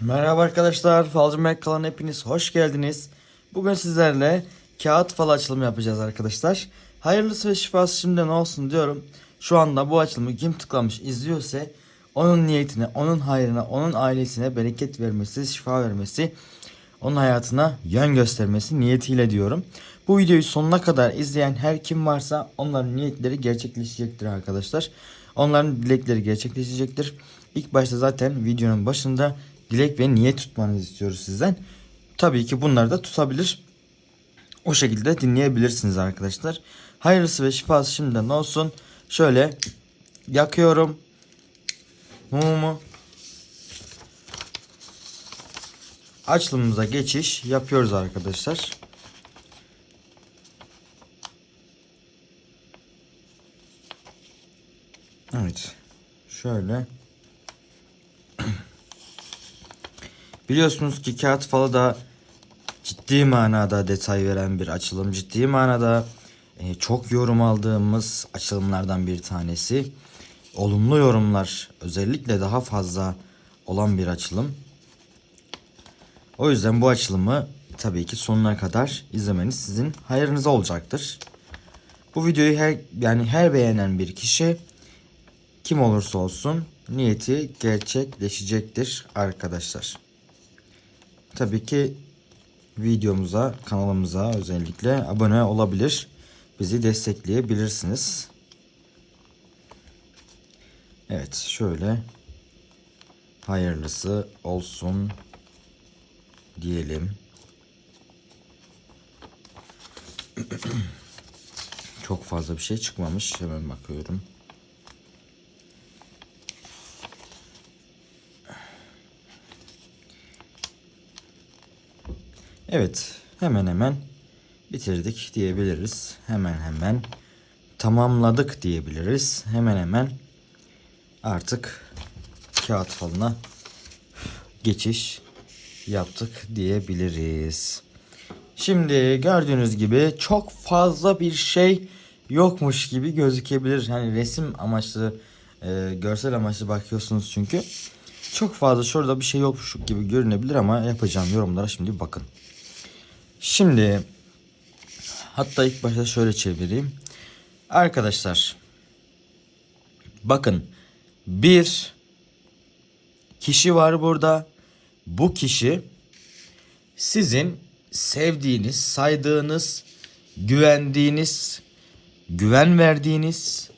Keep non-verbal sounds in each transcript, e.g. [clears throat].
Merhaba arkadaşlar, Falcı kanalına hepiniz hoş geldiniz. Bugün sizlerle kağıt fal açılımı yapacağız arkadaşlar. Hayırlısı ve şifası şimdiden olsun diyorum. Şu anda bu açılımı kim tıklamış izliyorsa onun niyetine, onun hayrına, onun ailesine bereket vermesi, şifa vermesi, onun hayatına yön göstermesi niyetiyle diyorum. Bu videoyu sonuna kadar izleyen her kim varsa onların niyetleri gerçekleşecektir arkadaşlar. Onların dilekleri gerçekleşecektir. İlk başta zaten videonun başında dilek ve niyet tutmanızı istiyoruz sizden. Tabii ki bunları da tutabilir. O şekilde dinleyebilirsiniz arkadaşlar. Hayırlısı ve şifası şimdiden olsun. Şöyle yakıyorum. Mumumu. Açılımımıza geçiş yapıyoruz arkadaşlar. Evet. Şöyle. Biliyorsunuz ki kağıt falı da ciddi manada detay veren bir açılım. Ciddi manada e, çok yorum aldığımız açılımlardan bir tanesi. Olumlu yorumlar özellikle daha fazla olan bir açılım. O yüzden bu açılımı tabii ki sonuna kadar izlemeniz sizin hayrınıza olacaktır. Bu videoyu her yani her beğenen bir kişi kim olursa olsun niyeti gerçekleşecektir arkadaşlar. Tabii ki videomuza, kanalımıza özellikle abone olabilir. Bizi destekleyebilirsiniz. Evet şöyle hayırlısı olsun diyelim. [clears throat] Çok fazla bir şey çıkmamış. Hemen bakıyorum. Evet, hemen hemen bitirdik diyebiliriz. Hemen hemen tamamladık diyebiliriz. Hemen hemen artık kağıt falına geçiş yaptık diyebiliriz. Şimdi gördüğünüz gibi çok fazla bir şey yokmuş gibi gözükebilir. Hani resim amaçlı, e, görsel amaçlı bakıyorsunuz çünkü. Çok fazla şurada bir şey yokmuş gibi görünebilir ama yapacağım yorumlara şimdi bakın. Şimdi hatta ilk başta şöyle çevireyim. Arkadaşlar bakın bir kişi var burada. Bu kişi sizin sevdiğiniz, saydığınız, güvendiğiniz, güven verdiğiniz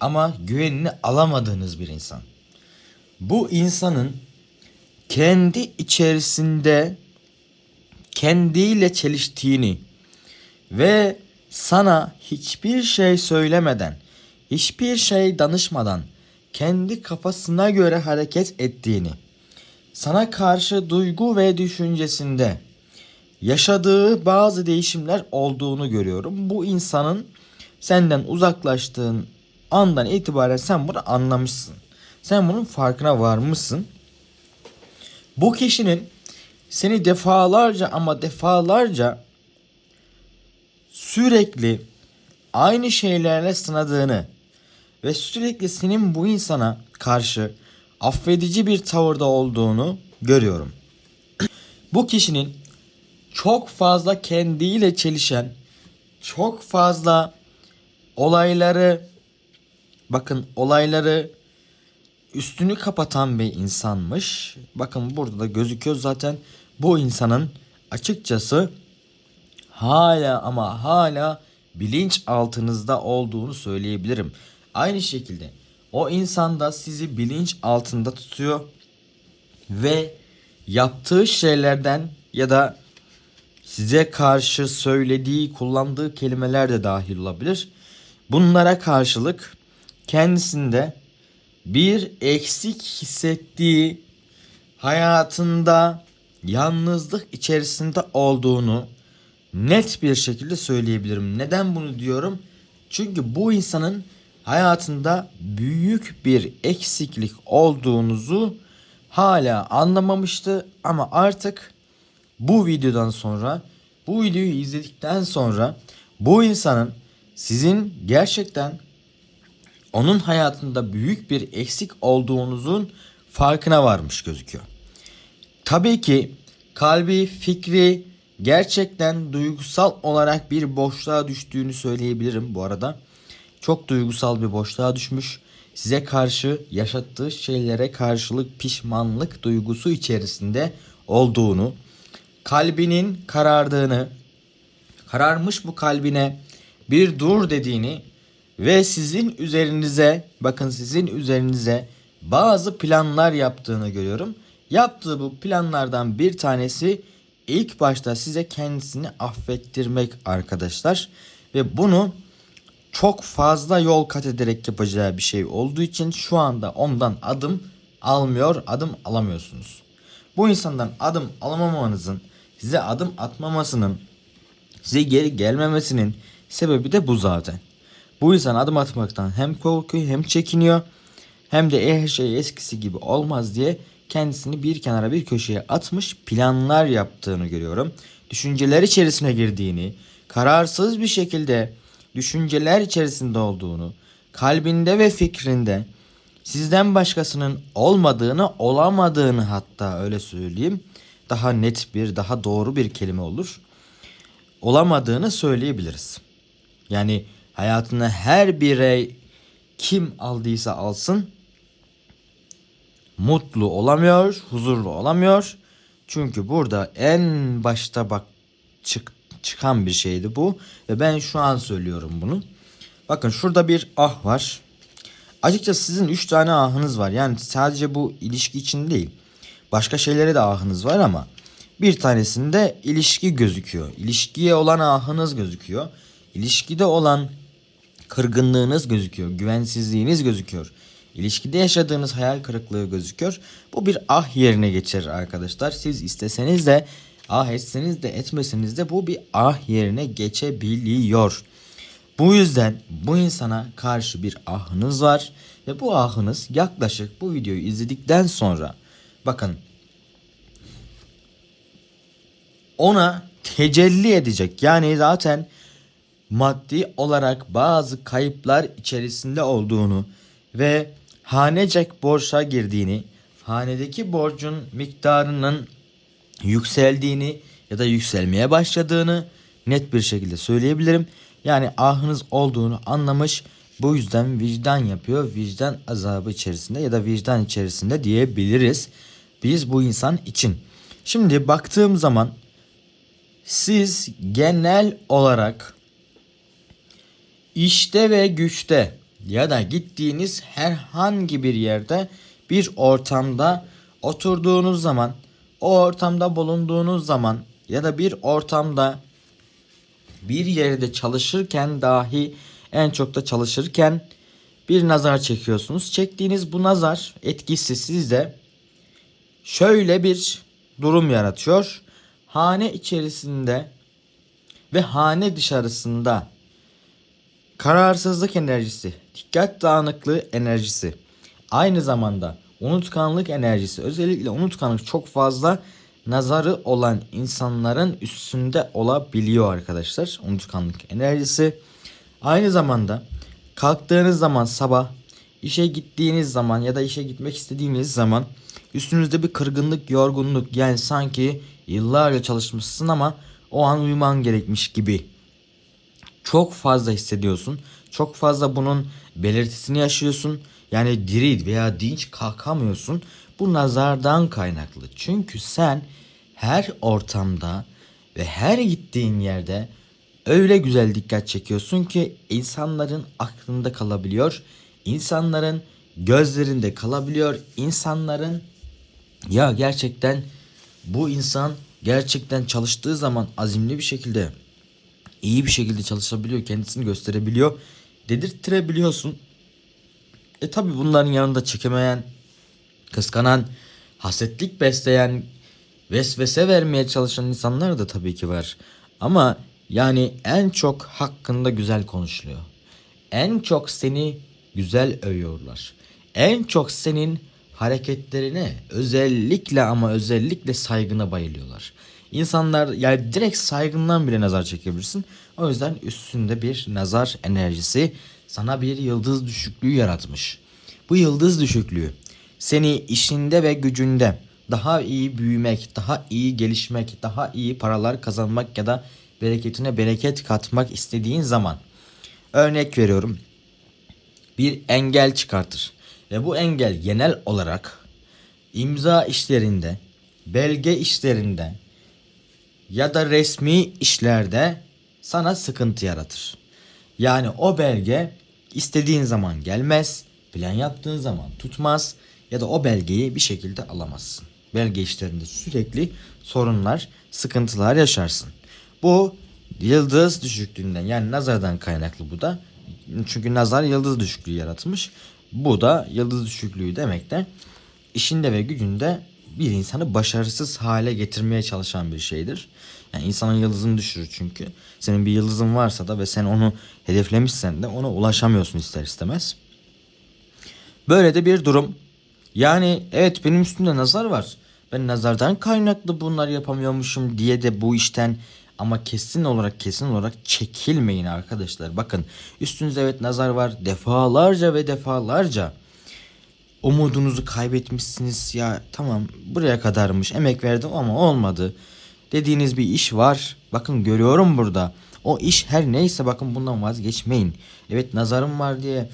ama güvenini alamadığınız bir insan. Bu insanın kendi içerisinde kendiyle çeliştiğini ve sana hiçbir şey söylemeden, hiçbir şey danışmadan kendi kafasına göre hareket ettiğini, sana karşı duygu ve düşüncesinde yaşadığı bazı değişimler olduğunu görüyorum. Bu insanın senden uzaklaştığın andan itibaren sen bunu anlamışsın. Sen bunun farkına varmışsın. Bu kişinin seni defalarca ama defalarca sürekli aynı şeylerle sınadığını ve sürekli senin bu insana karşı affedici bir tavırda olduğunu görüyorum. Bu kişinin çok fazla kendiyle çelişen, çok fazla olayları bakın olayları üstünü kapatan bir insanmış. Bakın burada da gözüküyor zaten bu insanın açıkçası hala ama hala bilinç altınızda olduğunu söyleyebilirim. Aynı şekilde o insan da sizi bilinç altında tutuyor ve yaptığı şeylerden ya da size karşı söylediği, kullandığı kelimeler de dahil olabilir. Bunlara karşılık kendisinde bir eksik hissettiği hayatında yalnızlık içerisinde olduğunu net bir şekilde söyleyebilirim. Neden bunu diyorum? Çünkü bu insanın hayatında büyük bir eksiklik olduğunuzu hala anlamamıştı ama artık bu videodan sonra bu videoyu izledikten sonra bu insanın sizin gerçekten onun hayatında büyük bir eksik olduğunuzun farkına varmış gözüküyor. Tabii ki kalbi, fikri gerçekten duygusal olarak bir boşluğa düştüğünü söyleyebilirim bu arada. Çok duygusal bir boşluğa düşmüş. Size karşı yaşattığı şeylere karşılık pişmanlık duygusu içerisinde olduğunu, kalbinin karardığını, kararmış bu kalbine bir dur dediğini ve sizin üzerinize bakın sizin üzerinize bazı planlar yaptığını görüyorum. Yaptığı bu planlardan bir tanesi ilk başta size kendisini affettirmek arkadaşlar ve bunu çok fazla yol kat ederek yapacağı bir şey olduğu için şu anda ondan adım almıyor, adım alamıyorsunuz. Bu insandan adım alamamanızın, size adım atmamasının, size geri gelmemesinin sebebi de bu zaten. Bu insan adım atmaktan hem korkuyor hem çekiniyor hem de her şey eskisi gibi olmaz diye kendisini bir kenara bir köşeye atmış planlar yaptığını görüyorum. Düşünceler içerisine girdiğini, kararsız bir şekilde düşünceler içerisinde olduğunu, kalbinde ve fikrinde sizden başkasının olmadığını, olamadığını hatta öyle söyleyeyim. Daha net bir, daha doğru bir kelime olur. Olamadığını söyleyebiliriz. Yani hayatına her birey kim aldıysa alsın mutlu olamıyor, huzurlu olamıyor. Çünkü burada en başta bak çık, çıkan bir şeydi bu ve ben şu an söylüyorum bunu. Bakın şurada bir ah var. Açıkçası sizin 3 tane ahınız var. Yani sadece bu ilişki için değil. Başka şeylere de ahınız var ama bir tanesinde ilişki gözüküyor. İlişkiye olan ahınız gözüküyor. İlişkide olan kırgınlığınız gözüküyor. Güvensizliğiniz gözüküyor. İlişkide yaşadığınız hayal kırıklığı gözüküyor. Bu bir ah yerine geçer arkadaşlar. Siz isteseniz de ah etseniz de etmeseniz de bu bir ah yerine geçebiliyor. Bu yüzden bu insana karşı bir ahınız var ve bu ahınız yaklaşık bu videoyu izledikten sonra bakın ona tecelli edecek. Yani zaten maddi olarak bazı kayıplar içerisinde olduğunu ve hanecek borça girdiğini, hanedeki borcun miktarının yükseldiğini ya da yükselmeye başladığını net bir şekilde söyleyebilirim. Yani ahınız olduğunu anlamış. Bu yüzden vicdan yapıyor. Vicdan azabı içerisinde ya da vicdan içerisinde diyebiliriz. Biz bu insan için. Şimdi baktığım zaman siz genel olarak işte ve güçte ya da gittiğiniz herhangi bir yerde bir ortamda oturduğunuz zaman o ortamda bulunduğunuz zaman ya da bir ortamda bir yerde çalışırken dahi en çok da çalışırken bir nazar çekiyorsunuz. Çektiğiniz bu nazar etkisi sizde şöyle bir durum yaratıyor. Hane içerisinde ve hane dışarısında kararsızlık enerjisi, dikkat dağınıklığı enerjisi, aynı zamanda unutkanlık enerjisi, özellikle unutkanlık çok fazla nazarı olan insanların üstünde olabiliyor arkadaşlar. Unutkanlık enerjisi. Aynı zamanda kalktığınız zaman sabah işe gittiğiniz zaman ya da işe gitmek istediğiniz zaman üstünüzde bir kırgınlık, yorgunluk yani sanki yıllarca çalışmışsın ama o an uyuman gerekmiş gibi çok fazla hissediyorsun. Çok fazla bunun belirtisini yaşıyorsun. Yani diri veya dinç kalkamıyorsun. Bu nazardan kaynaklı. Çünkü sen her ortamda ve her gittiğin yerde öyle güzel dikkat çekiyorsun ki insanların aklında kalabiliyor. İnsanların gözlerinde kalabiliyor. İnsanların ya gerçekten bu insan gerçekten çalıştığı zaman azimli bir şekilde iyi bir şekilde çalışabiliyor, kendisini gösterebiliyor, dedirttirebiliyorsun. E tabi bunların yanında çekemeyen, kıskanan, hasetlik besleyen, vesvese vermeye çalışan insanlar da tabii ki var. Ama yani en çok hakkında güzel konuşuluyor. En çok seni güzel övüyorlar. En çok senin hareketlerine özellikle ama özellikle saygına bayılıyorlar. İnsanlar yani direkt saygından bile nazar çekebilirsin. O yüzden üstünde bir nazar enerjisi sana bir yıldız düşüklüğü yaratmış. Bu yıldız düşüklüğü seni işinde ve gücünde daha iyi büyümek, daha iyi gelişmek, daha iyi paralar kazanmak ya da bereketine bereket katmak istediğin zaman örnek veriyorum bir engel çıkartır. Ve bu engel genel olarak imza işlerinde, belge işlerinde ya da resmi işlerde sana sıkıntı yaratır. Yani o belge istediğin zaman gelmez, plan yaptığın zaman tutmaz ya da o belgeyi bir şekilde alamazsın. Belge işlerinde sürekli sorunlar, sıkıntılar yaşarsın. Bu yıldız düşüklüğünden yani nazardan kaynaklı bu da. Çünkü nazar yıldız düşüklüğü yaratmış. Bu da yıldız düşüklüğü demek de işinde ve gücünde bir insanı başarısız hale getirmeye çalışan bir şeydir. Yani insanın yıldızını düşürür çünkü. Senin bir yıldızın varsa da ve sen onu hedeflemişsen de ona ulaşamıyorsun ister istemez. Böyle de bir durum. Yani evet benim üstümde nazar var. Ben nazardan kaynaklı bunlar yapamıyormuşum diye de bu işten ama kesin olarak kesin olarak çekilmeyin arkadaşlar. Bakın üstünüzde evet nazar var defalarca ve defalarca umudunuzu kaybetmişsiniz. Ya tamam buraya kadarmış emek verdim ama olmadı. Dediğiniz bir iş var. Bakın görüyorum burada. O iş her neyse bakın bundan vazgeçmeyin. Evet nazarım var diye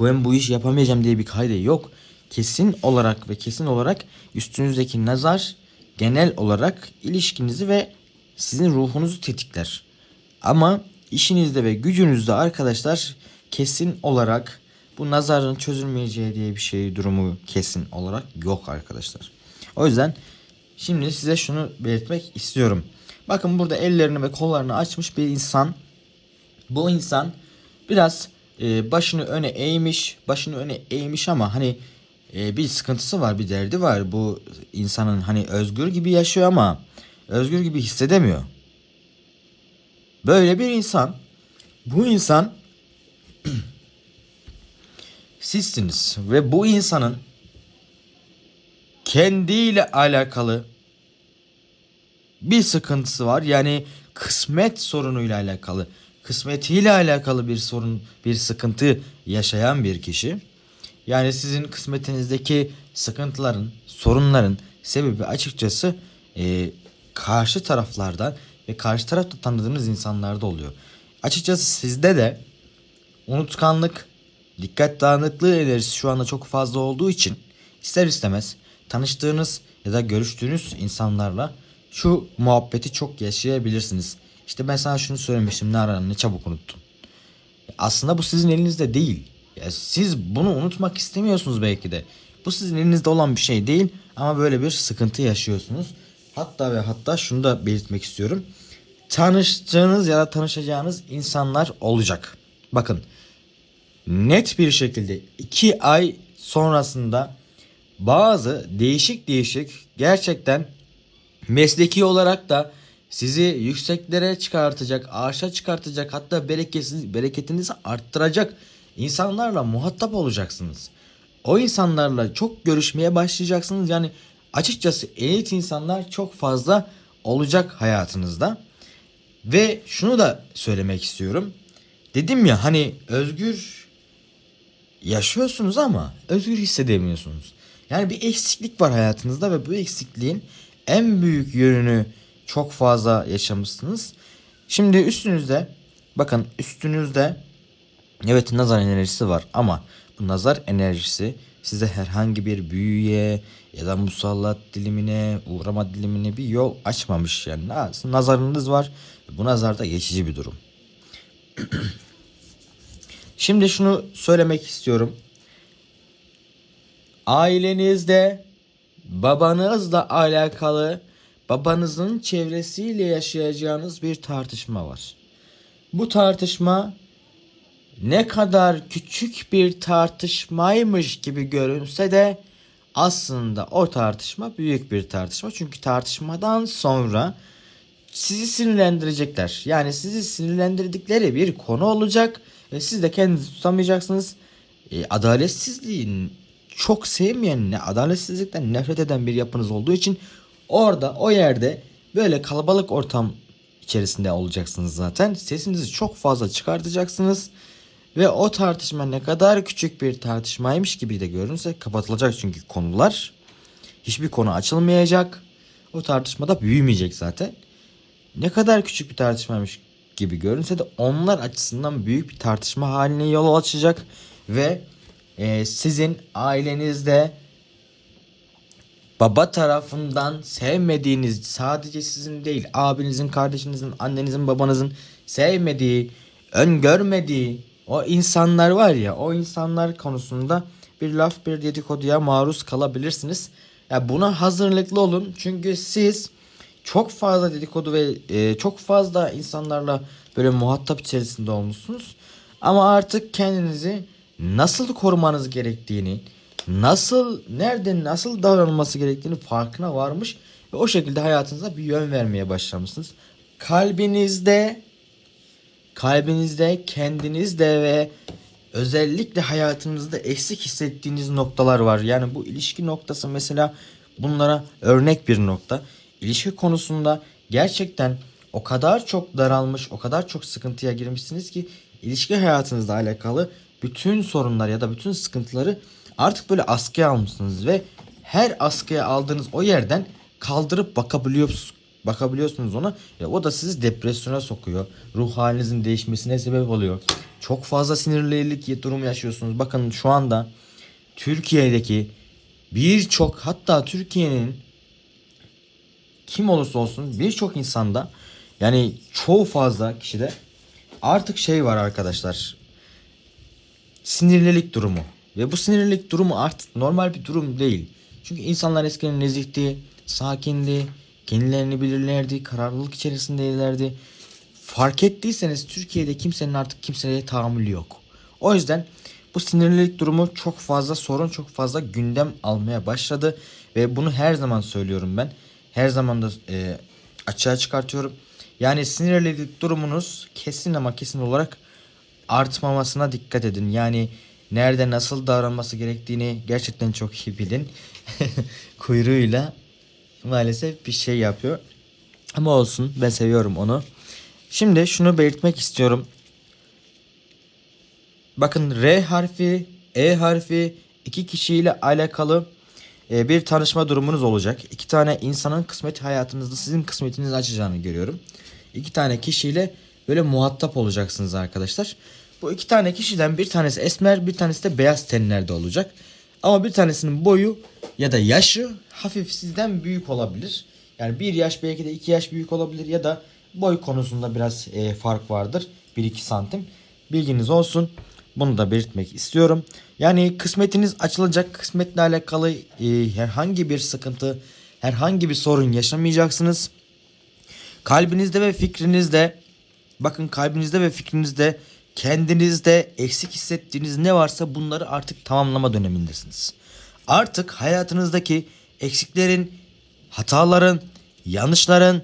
ben bu işi yapamayacağım diye bir kaydı yok. Kesin olarak ve kesin olarak üstünüzdeki nazar genel olarak ilişkinizi ve sizin ruhunuzu tetikler. Ama işinizde ve gücünüzde arkadaşlar kesin olarak bu nazarın çözülmeyeceği diye bir şey durumu kesin olarak yok arkadaşlar. O yüzden şimdi size şunu belirtmek istiyorum. Bakın burada ellerini ve kollarını açmış bir insan. Bu insan biraz e, başını öne eğmiş, başını öne eğmiş ama hani e, bir sıkıntısı var, bir derdi var. Bu insanın hani özgür gibi yaşıyor ama özgür gibi hissedemiyor. Böyle bir insan, bu insan sizsiniz ve bu insanın kendiyle alakalı bir sıkıntısı var. Yani kısmet sorunuyla alakalı, kısmetiyle alakalı bir sorun, bir sıkıntı yaşayan bir kişi. Yani sizin kısmetinizdeki sıkıntıların, sorunların sebebi açıkçası e, karşı taraflardan ve karşı tarafta tanıdığınız insanlarda oluyor. Açıkçası sizde de unutkanlık, dikkat dağınıklığı enerjisi şu anda çok fazla olduğu için ister istemez tanıştığınız ya da görüştüğünüz insanlarla şu muhabbeti çok yaşayabilirsiniz. İşte ben sana şunu söylemiştim ne ara ne çabuk unuttun. Aslında bu sizin elinizde değil. Ya siz bunu unutmak istemiyorsunuz belki de. Bu sizin elinizde olan bir şey değil ama böyle bir sıkıntı yaşıyorsunuz. Hatta ve hatta şunu da belirtmek istiyorum. Tanıştığınız ya da tanışacağınız insanlar olacak. Bakın net bir şekilde 2 ay sonrasında bazı değişik değişik gerçekten mesleki olarak da sizi yükseklere çıkartacak, arşa çıkartacak hatta bereketinizi, bereketinizi arttıracak insanlarla muhatap olacaksınız. O insanlarla çok görüşmeye başlayacaksınız. Yani açıkçası elit insanlar çok fazla olacak hayatınızda. Ve şunu da söylemek istiyorum. Dedim ya hani özgür yaşıyorsunuz ama özgür hissedemiyorsunuz. Yani bir eksiklik var hayatınızda ve bu eksikliğin en büyük yönünü çok fazla yaşamışsınız. Şimdi üstünüzde bakın üstünüzde evet nazar enerjisi var ama bu nazar enerjisi size herhangi bir büyüye ya da musallat dilimine uğrama dilimine bir yol açmamış yani. Nazarınız var. Bu nazar da geçici bir durum. [clears throat] Şimdi şunu söylemek istiyorum. Ailenizde babanızla alakalı babanızın çevresiyle yaşayacağınız bir tartışma var. Bu tartışma ne kadar küçük bir tartışmaymış gibi görünse de aslında o tartışma büyük bir tartışma. Çünkü tartışmadan sonra sizi sinirlendirecekler. Yani sizi sinirlendirdikleri bir konu olacak ve siz de kendinizi tutamayacaksınız. E, adaletsizliğin çok sevmeyen, ne adaletsizlikten nefret eden bir yapınız olduğu için orada o yerde böyle kalabalık ortam içerisinde olacaksınız zaten. Sesinizi çok fazla çıkartacaksınız. Ve o tartışma ne kadar küçük bir tartışmaymış gibi de görünse kapatılacak çünkü konular hiçbir konu açılmayacak. O tartışmada büyümeyecek zaten. Ne kadar küçük bir tartışmaymış gibi görünse de onlar açısından büyük bir tartışma haline yol açacak ve e, sizin ailenizde baba tarafından sevmediğiniz sadece sizin değil abinizin, kardeşinizin, annenizin, babanızın sevmediği, öngörmediği o insanlar var ya o insanlar konusunda bir laf bir dedikoduya maruz kalabilirsiniz. Ya buna hazırlıklı olun çünkü siz çok fazla dedikodu ve e, çok fazla insanlarla böyle muhatap içerisinde olmuşsunuz. Ama artık kendinizi nasıl korumanız gerektiğini, nasıl nerede nasıl davranılması gerektiğini farkına varmış ve o şekilde hayatınıza bir yön vermeye başlamışsınız. Kalbinizde kalbinizde, kendinizde ve özellikle hayatınızda eksik hissettiğiniz noktalar var. Yani bu ilişki noktası mesela bunlara örnek bir nokta. İlişki konusunda gerçekten o kadar çok daralmış, o kadar çok sıkıntıya girmişsiniz ki ilişki hayatınızla alakalı bütün sorunlar ya da bütün sıkıntıları artık böyle askıya almışsınız ve her askıya aldığınız o yerden kaldırıp bakabiliyorsunuz bakabiliyorsunuz ona. Ya o da sizi depresyona sokuyor. Ruh halinizin değişmesine sebep oluyor. Çok fazla sinirlilik durumu yaşıyorsunuz. Bakın şu anda Türkiye'deki birçok hatta Türkiye'nin kim olursa olsun birçok insanda yani çoğu fazla kişide artık şey var arkadaşlar. Sinirlilik durumu. Ve bu sinirlilik durumu artık normal bir durum değil. Çünkü insanlar eskiden nezihti, sakindi, kendilerini bilirlerdi, kararlılık içerisindeydilerdi. Fark ettiyseniz Türkiye'de kimsenin artık kimseye tahammülü yok. O yüzden bu sinirlilik durumu çok fazla sorun, çok fazla gündem almaya başladı. Ve bunu her zaman söylüyorum ben. Her zaman da e, açığa çıkartıyorum. Yani sinirlilik durumunuz kesin ama kesin olarak artmamasına dikkat edin. Yani nerede nasıl davranması gerektiğini gerçekten çok iyi bilin. [laughs] Kuyruğuyla maalesef bir şey yapıyor. Ama olsun ben seviyorum onu. Şimdi şunu belirtmek istiyorum. Bakın R harfi, E harfi iki kişiyle alakalı e, bir tanışma durumunuz olacak. İki tane insanın kısmet hayatınızda sizin kısmetinizi açacağını görüyorum. İki tane kişiyle böyle muhatap olacaksınız arkadaşlar. Bu iki tane kişiden bir tanesi esmer bir tanesi de beyaz tenlerde olacak. Ama bir tanesinin boyu ya da yaşı hafif sizden büyük olabilir. Yani bir yaş belki de iki yaş büyük olabilir ya da boy konusunda biraz e, fark vardır. 1-2 santim. Bilginiz olsun. Bunu da belirtmek istiyorum. Yani kısmetiniz açılacak. Kısmetle alakalı e, herhangi bir sıkıntı, herhangi bir sorun yaşamayacaksınız. Kalbinizde ve fikrinizde bakın kalbinizde ve fikrinizde kendinizde eksik hissettiğiniz ne varsa bunları artık tamamlama dönemindesiniz. Artık hayatınızdaki eksiklerin, hataların, yanlışların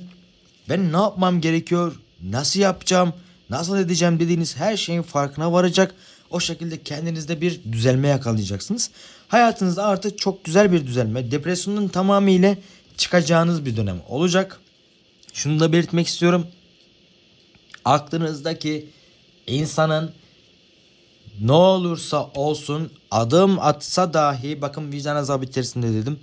ben ne yapmam gerekiyor, nasıl yapacağım, nasıl edeceğim dediğiniz her şeyin farkına varacak. O şekilde kendinizde bir düzelme yakalayacaksınız. Hayatınızda artık çok güzel bir düzelme, depresyonun tamamıyla çıkacağınız bir dönem olacak. Şunu da belirtmek istiyorum. Aklınızdaki insanın ne olursa olsun adım atsa dahi bakın vicdan azabı içerisinde dedim.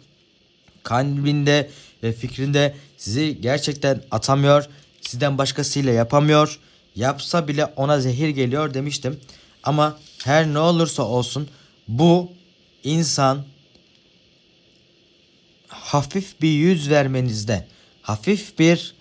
Kalbinde ve fikrinde sizi gerçekten atamıyor. Sizden başkasıyla yapamıyor. Yapsa bile ona zehir geliyor demiştim. Ama her ne olursa olsun bu insan hafif bir yüz vermenizde, hafif bir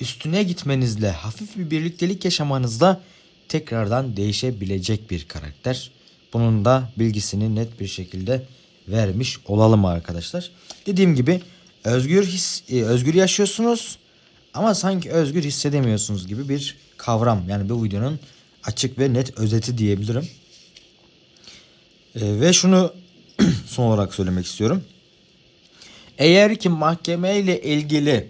üstüne gitmenizle, hafif bir birliktelik yaşamanızla tekrardan değişebilecek bir karakter. Bunun da bilgisini net bir şekilde vermiş olalım arkadaşlar. Dediğim gibi özgür his, e, özgür yaşıyorsunuz ama sanki özgür hissedemiyorsunuz gibi bir kavram. Yani bu videonun açık ve net özeti diyebilirim. E, ve şunu [clears throat] son olarak söylemek istiyorum. Eğer ki mahkeme ile ilgili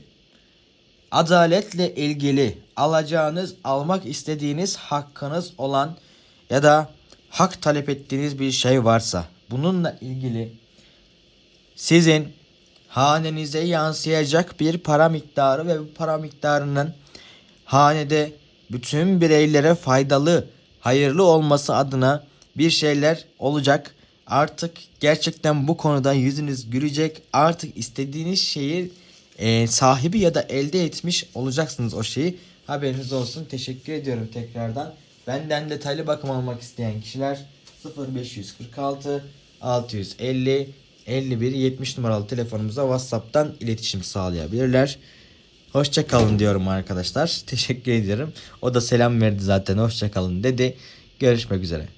adaletle ilgili alacağınız, almak istediğiniz hakkınız olan ya da hak talep ettiğiniz bir şey varsa bununla ilgili sizin hanenize yansıyacak bir para miktarı ve bu para miktarının hanede bütün bireylere faydalı, hayırlı olması adına bir şeyler olacak Artık gerçekten bu konuda yüzünüz gülecek. Artık istediğiniz şeyi e, sahibi ya da elde etmiş olacaksınız o şeyi. Haberiniz olsun. Teşekkür ediyorum tekrardan. Benden detaylı bakım almak isteyen kişiler 0546 650 51 70 numaralı telefonumuza WhatsApp'tan iletişim sağlayabilirler. Hoşça kalın diyorum arkadaşlar. [laughs] Teşekkür ediyorum. O da selam verdi zaten. Hoşça kalın dedi. Görüşmek üzere.